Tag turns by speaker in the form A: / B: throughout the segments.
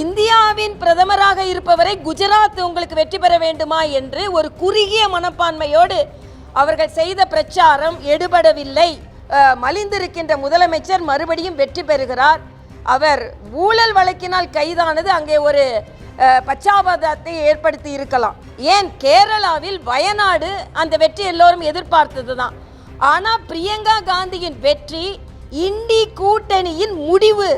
A: இந்தியாவின் பிரதமராக இருப்பவரை குஜராத் உங்களுக்கு வெற்றி பெற வேண்டுமா என்று ஒரு குறுகிய மனப்பான்மையோடு அவர்கள் செய்த பிரச்சாரம் எடுபடவில்லை. மலிந்திருக்கின்ற முதலமைச்சர் மறுபடியும் வெற்றி பெறுகிறார். அவர் ஊழல் வழக்கினால் கைதானது அங்கே ஒரு பச்சாபாதத்தை ஏற்படுத்தி இருக்கலாம். ஏன்? கேரளாவில் வயநாடு அந்த வெற்றி எல்லோரும் எதிர்பார்த்தது தான் ஆனால் பிரியங்கா காந்தியின் வெற்றி இண்டி கூட்டணியின் முடிவு.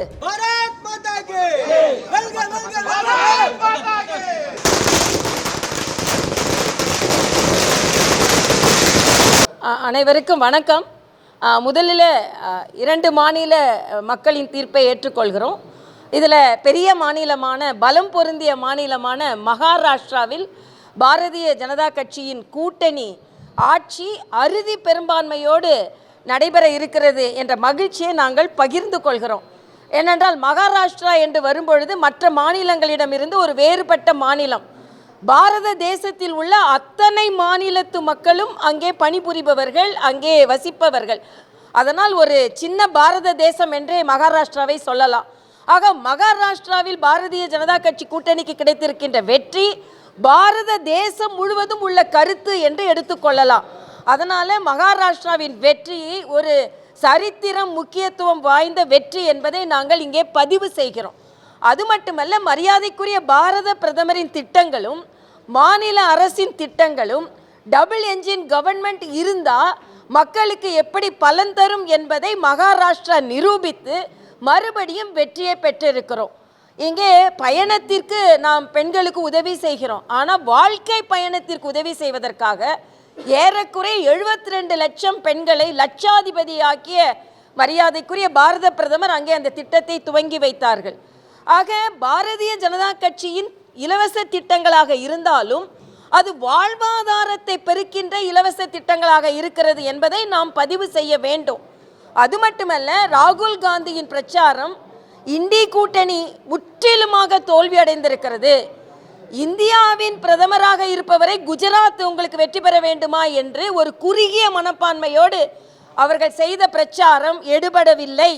A: அனைவருக்கும் வணக்கம். முதலில் இரண்டு மாநில மக்களின் தீர்ப்பை ஏற்றுக்கொள்கிறோம். இதில் பெரிய மாநிலமான பலம் பொருந்திய மாநிலமான மகாராஷ்டிராவில் பாரதிய ஜனதா கட்சியின் கூட்டணி ஆட்சி அறுதி பெரும்பான்மையோடு நடைபெற இருக்கிறது என்ற மகிழ்ச்சியை நாங்கள் பகிர்ந்து கொள்கிறோம். ஏனென்றால் மகாராஷ்டிரா என்று வரும்பொழுது மற்ற மாநிலங்களிடமிருந்து ஒரு வேறுபட்ட மாநிலம். பாரத தேசத்தில் உள்ள அத்தனை மாநிலத்து மக்களும் அங்கே பணிபுரிபவர்கள் அங்கே வசிப்பவர்கள். அதனால் ஒரு சின்ன பாரத தேசம் என்றே மகாராஷ்டிராவை சொல்லலாம். ஆக மகாராஷ்டிராவில் பாரதிய ஜனதா கட்சி கூட்டணிக்கு கிடைத்திருக்கின்ற வெற்றி பாரத தேசம் முழுவதும் உள்ள கருத்து என்று எடுத்துக்கொள்ளலாம் அதனால் மகாராஷ்டிராவின் வெற்றியை ஒரு சரித்திரம் முக்கியத்துவம் வாய்ந்த வெற்றி என்பதை நாங்கள் இங்கே பதிவு செய்கிறோம். அது மட்டுமல்ல மரியாதைக்குரிய பாரத பிரதமரின் திட்டங்களும் மாநில அரசின் திட்டங்களும் டபுள் என்ஜின் கவர்மெண்ட் இருந்தால் மக்களுக்கு எப்படி பலன் தரும் என்பதை மகாராஷ்டிரா நிரூபித்து மறுபடியும் வெற்றியை பெற்றிருக்கிறோம். இங்கே பயணத்திற்கு நாம் பெண்களுக்கு உதவி செய்கிறோம். ஆனால் வாழ்க்கை பயணத்திற்கு உதவி செய்வதற்காக ஏறக்குறைய எழுபத்தி ரெண்டு லட்சம் பெண்களை லட்சாதிபதியாக்கிய மரியாதைக்குரிய பாரத பிரதமர் அங்கே அந்த திட்டத்தை துவங்கி வைத்தார்கள். ஆக பாரதிய ஜனதா கட்சியின் இலவச திட்டங்களாக இருந்தாலும் அது வாழ்வாதாரத்தை பெருக்கின்ற இலவச திட்டங்களாக இருக்கிறது என்பதை நாம் பதிவு செய்ய வேண்டும். அது மட்டுமல்ல ராகுல் காந்தியின் பிரச்சாரம் இந்தி கூட்டணி முற்றிலுமாக தோல்வியடைந்திருக்கிறது. இந்தியாவின் பிரதமராக இருப்பவரை குஜராத் உங்களுக்கு வெற்றி பெற வேண்டுமா என்று ஒரு குறுகிய மனப்பான்மையோடு அவர்கள் செய்த பிரச்சாரம் எடுபடவில்லை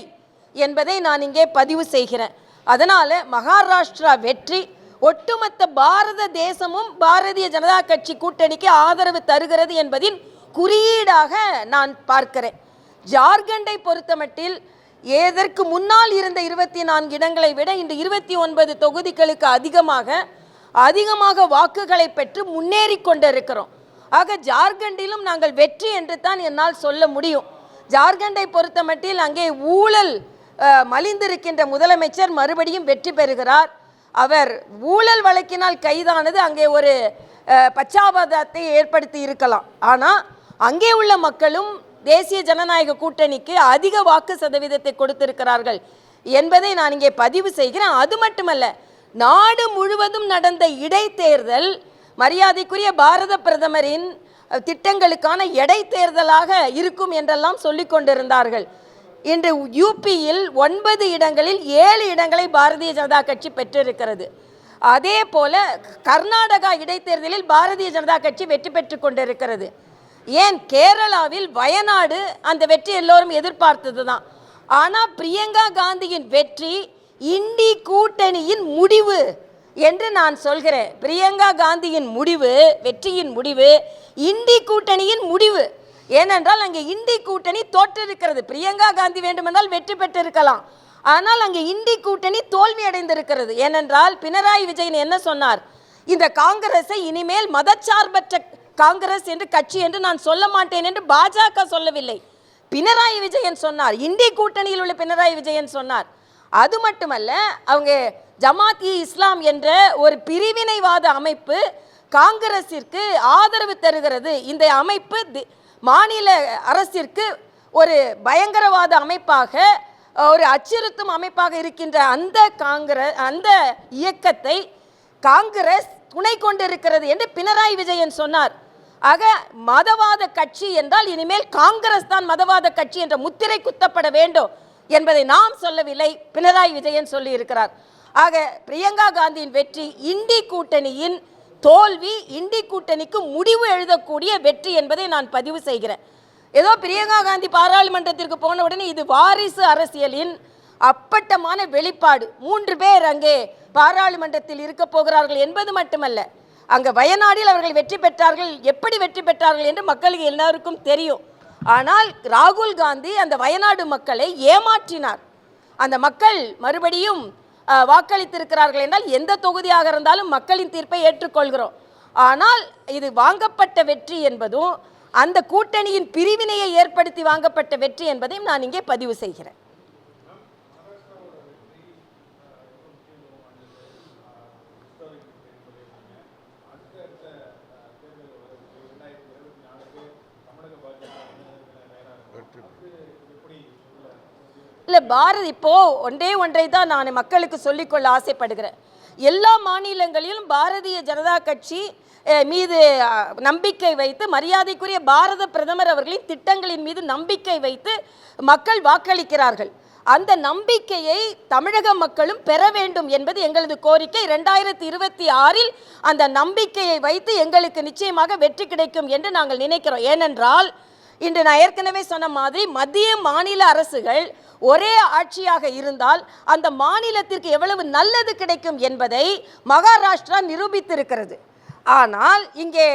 A: என்பதை நான் இங்கே பதிவு செய்கிறேன். அதனால் மகாராஷ்டிரா வெற்றி ஒட்டுமொத்த பாரத தேசமும் பாரதிய ஜனதா கட்சி கூட்டணிக்கு ஆதரவு தருகிறது என்பதின் குறியீடாக நான் பார்க்கிறேன். ஜார்க்கண்டை பொறுத்தமட்டில் ஏதற்கு முன்னால் இருந்த இருபத்தி நான்கு இடங்களை விட இன்று இருபத்தி ஒன்பது தொகுதிகளுக்கு அதிகமாக அதிகமாக வாக்குகளை பெற்று முன்னேறி கொண்டிருக்கிறோம். ஆக ஜார்க்கண்டிலும் நாங்கள் வெற்றி என்று தான் என்னால் சொல்ல முடியும். ஜார்க்கண்டை பொறுத்தமட்டில் அங்கே ஊழல் மலிந்திருக்கின்ற முதலமைச்சர் மறுபடியும் வெற்றி பெறுகிறார். அவர் ஊழல் வழக்கினால் கைதானது அங்கே ஒரு பச்சாபாதத்தை ஏற்படுத்தி இருக்கலாம். ஆனால் அங்கே உள்ள மக்களும் தேசிய ஜனநாயக கூட்டணிக்கு அதிக வாக்கு சதவீதத்தை கொடுத்திருக்கிறார்கள் என்பதை நான் இங்கே பதிவு செய்கிறேன். அது மட்டுமல்ல நாடு முழுவதும் நடந்த இடைத்தேர்தல் மரியாதைக்குரிய பாரத பிரதமரின் திட்டங்களுக்கான இடைத்தேர்தலாக இருக்கும் என்றெல்லாம் சொல்லிக் கொண்டிருந்தார்கள். இன்று யூபியில் ஒன்பது இடங்களில் ஏழு இடங்களை பாரதிய ஜனதா கட்சி பெற்றிருக்கிறது. அதே போல கர்நாடகா இடைத்தேர்தலில் பாரதிய ஜனதா கட்சி வெற்றி பெற்று கொண்டிருக்கிறது. ஏன்? கேரளாவில் வயநாடு அந்த வெற்றி எல்லோரும் எதிர்பார்த்தது தான் ஆனால் பிரியங்கா காந்தியின் வெற்றி இண்டி கூட்டணியின் முடிவு என்று நான் சொல்கிறேன். பிரியங்கா காந்தியின் முடிவு வெற்றியின் முடிவு இண்டி கூட்டணியின் முடிவு. ஏனென்றால் அங்கே இண்டி கூட்டணி தோற்றிருக்கிறது. பிரியங்கா காந்தி வேண்டுமென்றால் வெற்றி பெற்றிருக்கலாம். ஆனால் அங்கே இண்டி கூட்டணி தோல்வி அடைந்திருக்கிறது. ஏனென்றால் பினராயி விஜயன் என்ன சொன்னார்? இந்த காங்கிரஸை இனிமேல் மதச்சார்பற்ற காங்கிரஸ் என்று கட்சி என்று நான் சொல்ல மாட்டேன் என்று பாஜக சொல்லவில்லை. பினராயி விஜயன் சொன்னார். இண்டி கூட்டணியில் உள்ள பினராயி விஜயன் சொன்னார். அது மட்டுமல்ல அவங்க ஜமாத் இ இஸ்லாம் என்ற ஒரு பிரிவினைவாத அமைப்பு காங்கிரஸிற்கு ஆதரவு தருகிறது. இந்த அமைப்பு தி- மாநில அரசிற்கு ஒரு பயங்கரவாத அமைப்பாக ஒரு அச்சுறுத்தும் அமைப்பாக இருக்கின்ற அந்த காங்கிரஸ் அந்த இயக்கத்தை காங்கிரஸ் துணை கொண்டிருக்கிறது என்று பினராயி விஜயன் சொன்னார். ஆக மதவாத கட்சி என்றால் இனிமேல் காங்கிரஸ் தான் மதவாத கட்சி என்ற முத்திரை குத்தப்பட வேண்டும். என்பதை நாம் சொல்லவில்லை. பினராயி விஜயன் சொல்லி இருக்கிறார் ஆக பிரியங்கா காந்தியின் வெற்றி இண்டி கூட்டணியின் தோல்வி இண்டி கூட்டணிக்கு முடிவு எழுதக்கூடிய வெற்றி என்பதை நான் பதிவு செய்கிறேன். ஏதோ பிரியங்கா காந்தி பாராளுமன்றத்திற்கு போன உடனே இது வாரிசு அரசியலின் அப்பட்டமான வெளிப்பாடு. மூன்று பேர் அங்கே பாராளுமன்றத்தில் இருக்க போகிறார்கள் என்பது மட்டுமல்ல. அங்கே வயநாடில் அவர்கள் வெற்றி பெற்றார்கள். எப்படி வெற்றி பெற்றார்கள் என்று மக்களுக்கு எல்லாருக்கும் தெரியும். ஆனால் ராகுல் காந்தி அந்த வயநாடு மக்களை ஏமாற்றினார். அந்த மக்கள் மறுபடியும் வாக்களித்திருக்கிறார்கள் என்றால் எந்த தொகுதியாக இருந்தாலும் மக்களின் தீர்ப்பை ஏற்றுக்கொள்கிறோம். ஆனால் இது வாங்கப்பட்ட வெற்றி என்பதும் அந்த கூட்டணியின் பிரிவினையை ஏற்படுத்தி வாங்கப்பட்ட வெற்றி என்பதையும் நான் இங்கே பதிவு செய்கிறேன். பாரதி இப்போ ஒன்றே ஒன்றை தான் நான் மக்களுக்கு சொல்லிக்கொள்ள ஆசைப்படுகிறேன். எல்லா மாநிலங்களிலும் பாரதிய ஜனதா கட்சி மீது நம்பிக்கை வைத்து மரியாதைக்குரிய பாரத பிரதமர் அவர்களின் திட்டங்களின் மீது நம்பிக்கை வைத்து மக்கள் வாக்களிக்கிறார்கள். அந்த நம்பிக்கையை தமிழக மக்களும் பெற வேண்டும் என்பது எங்களது கோரிக்கை. ரெண்டாயிரத்தி இருபத்தி ஆறில் அந்த நம்பிக்கையை வைத்து எங்களுக்கு நிச்சயமாக வெற்றி கிடைக்கும் என்று நாங்கள் நினைக்கிறோம். ஏனென்றால் இன்று நான் ஏற்கனவே சொன்ன மாதிரி மத்திய மாநில அரசுகள் ஒரே ஆட்சியாக இருந்தால் அந்த மாநிலத்திற்கு எவ்வளவு நல்லது கிடைக்கும் என்பதை மகாராஷ்டிரா நிரூபித்திருக்கிறது. ஆனால் இங்கே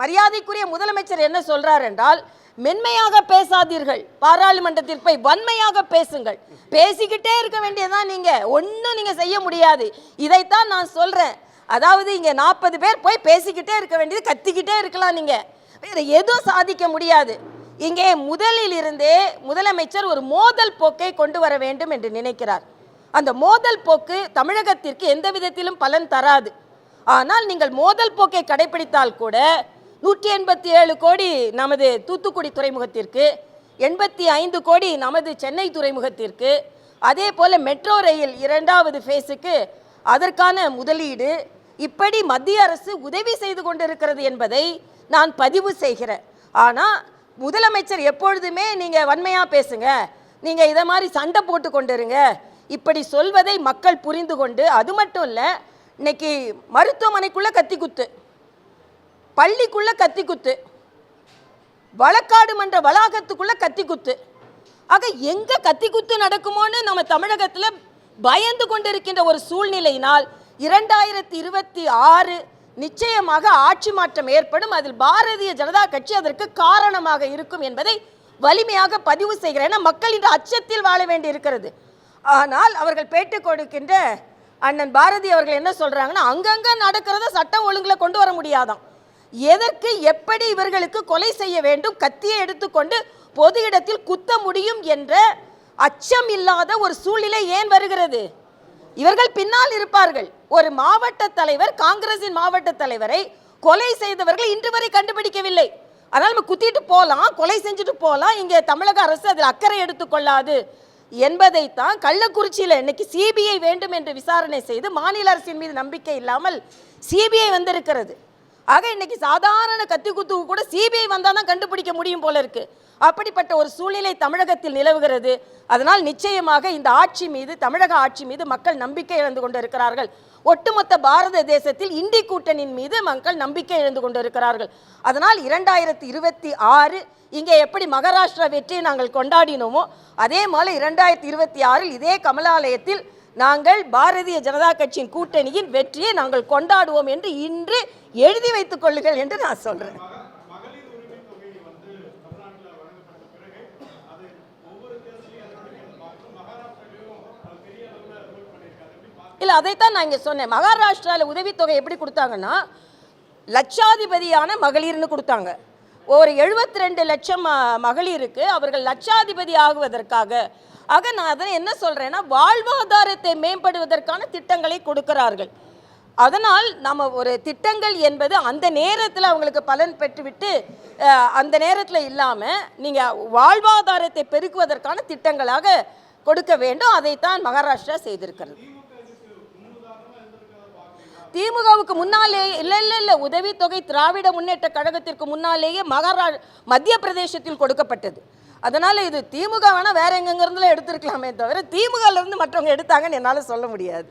A: மரியாதைக்குரிய முதலமைச்சர் என்ன சொல்றார் என்றால் மென்மையாக பேசாதீர்கள். பாராளுமன்றத்தில் போய் வன்மையாக பேசுங்கள். பேசிக்கிட்டே இருக்க வேண்டியதுதான் நீங்க. ஒன்றும் நீங்க செய்ய முடியாது. இதைத்தான் நான் சொல்றேன். அதாவது இங்கே நாற்பது பேர் போய் பேசிக்கிட்டே இருக்க வேண்டியது கத்திக்கிட்டே இருக்கலாம் நீங்க. வேற எதுவும் சாதிக்க முடியாது. இங்கே முதலில் இருந்தே முதலமைச்சர் ஒரு மோதல் போக்கை கொண்டு வர வேண்டும் என்று நினைக்கிறார். அந்த மோதல் போக்கு தமிழகத்திற்கு எந்த விதத்திலும் பலன் தராது. ஆனால் நீங்கள் மோதல் போக்கை கடைபிடித்தால் கூட நூற்றி எண்பத்தி ஏழு கோடி நமது தூத்துக்குடி துறைமுகத்திற்கு எண்பத்தி ஐந்து கோடி நமது சென்னை துறைமுகத்திற்கு அதே போல மெட்ரோ ரயில் இரண்டாவது ஃபேஸுக்கு அதற்கான முதலீடு இப்படி மத்திய அரசு உதவி செய்து கொண்டிருக்கிறது என்பதை நான் பதிவு செய்கிறேன். ஆனால் முதலமைச்சர் எப்பொழுதுமே நீங்கள் வன்மையாக பேசுங்க. நீங்கள் இதை மாதிரி சண்டை போட்டு கொண்டுருங்க. இப்படி சொல்வதை மக்கள் புரிந்து கொண்டு அது மட்டும் இல்லை இன்னைக்கு மருத்துவமனைக்குள்ளே கத்தி குத்து பள்ளிக்குள்ளே கத்தி குத்து வழக்காடு மன்ற வளாகத்துக்குள்ளே கத்தி குத்து ஆக எங்கே கத்தி குத்து நடக்குமோன்னு நம்ம தமிழகத்தில் பயந்து கொண்டிருக்கின்ற ஒரு சூழ்நிலையினால் இரண்டாயிரத்தி இருபத்தி ஆறு நிச்சயமாக ஆட்சி மாற்றம் ஏற்படும். அதில் பாரதிய ஜனதா கட்சி அதற்கு காரணமாக இருக்கும் என்பதை வலிமையாக பதிவு செய்கிறேன். மக்கள் இன்று அச்சத்தில் வாழ வேண்டி இருக்கிறது ஆனால் அவர்கள் பேட்டி கொடுக்கின்ற அண்ணன் பாரதி அவர்கள் என்ன சொல்கிறாங்கன்னா அங்கங்கே நடக்கிறத சட்டம் ஒழுங்கில் கொண்டு வர முடியாதாம். எதற்கு எப்படி இவர்களுக்கு கொலை செய்ய வேண்டும்? கத்தியை எடுத்துக்கொண்டு பொது இடத்தில் குத்த முடியும் என்ற அச்சம் இல்லாத ஒரு சூழ்நிலை ஏன் வருகிறது? இவர்கள் பின்னால் இருப்பார்கள். ஒரு மாவட்ட தலைவர் காங்கிரசின் மாவட்ட தலைவரை கொலை செய்தவர்கள் இன்று வரை கண்டுபிடிக்கவில்லை. அதனால் நம்ம குத்திட்டு போகலாம் கொலை செஞ்சுட்டு போகலாம் இங்கே தமிழக அரசு அதில் அக்கறை எடுத்துக்கொள்ளாது என்பதைத்தான் கள்ளக்குறிச்சியில் இன்னைக்கு சிபிஐ வேண்டும் என்று விசாரணை செய்து மாநில அரசின் மீது நம்பிக்கை இல்லாமல் சிபிஐ வந்திருக்கிறது. ஆக இன்னைக்கு சாதாரண கத்தி குத்துக்கு கூட சிபிஐ வந்தால் தான் கண்டுபிடிக்க முடியும் போல இருக்கு. அப்படிப்பட்ட ஒரு சூழ்நிலை தமிழகத்தில் நிலவுகிறது. அதனால் நிச்சயமாக இந்த ஆட்சி மீது தமிழக ஆட்சி மீது மக்கள் நம்பிக்கை இழந்து கொண்டு இருக்கிறார்கள் ஒட்டுமொத்த பாரத தேசத்தில் இந்தி கூட்டணியின் மீது மக்கள் நம்பிக்கை இழந்து கொண்டு இருக்கிறார்கள் அதனால் இரண்டாயிரத்தி இருபத்தி ஆறு இங்கே எப்படி மகாராஷ்டிரா வெற்றியை நாங்கள் கொண்டாடினோமோ அதே போல இரண்டாயிரத்தி இருபத்தி ஆறில் இதே கமலாலயத்தில் நாங்கள் பாரதிய ஜனதா கட்சியின் கூட்டணியின் வெற்றியை நாங்கள் கொண்டாடுவோம் என்று இன்று எழுதி வைத்துக் கொள்ளுங்கள் என்று நான் சொல்றேன். இல்லை அதைத்தான் நான் இங்கே சொன்னேன். மகாராஷ்டிராவில் உதவித்தொகை எப்படி கொடுத்தாங்கன்னா லட்சாதிபதியான மகளிர்னு கொடுத்தாங்க. ஒரு 72 ரெண்டு லட்சம் மகளிருக்கு. அவர்கள் லட்சாதிபதி ஆகுவதற்காக. ஆக நான் அதை என்ன சொல்கிறேன்னா வாழ்வாதாரத்தை மேம்படுவதற்கான திட்டங்களை கொடுக்கிறார்கள். அதனால் நம்ம ஒரு திட்டங்கள் என்பது அந்த நேரத்தில் அவங்களுக்கு பலன் பெற்றுவிட்டு அந்த நேரத்தில் இல்லாமல் நீங்கள் வாழ்வாதாரத்தை பெருக்குவதற்கான திட்டங்களாக கொடுக்க வேண்டும். அதைத்தான் மகாராஷ்டிரா செய்திருக்கிறது. திமுகவுக்கு முன்னாலேயே இல்லை இல்லை இல்லை உதவித்தொகை திராவிட முன்னேற்ற கழகத்திற்கு முன்னாலேயே மகாரா மத்திய பிரதேசத்தில் கொடுக்கப்பட்டது. அதனால் இது திமுக வேணால் வேற எங்கெங்கிருந்துலாம் எடுத்திருக்கலாமே தவிர திமுகலேருந்து மற்றவங்க எடுத்தாங்கன்னு என்னால் சொல்ல முடியாது.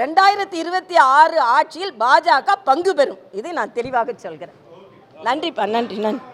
A: ரெண்டாயிரத்தி இருபத்தி ஆறு ஆட்சியில் பாஜக பங்கு பெறும். இதை நான் தெளிவாக சொல்கிறேன். நன்றிப்பா நன்றி நன்றி.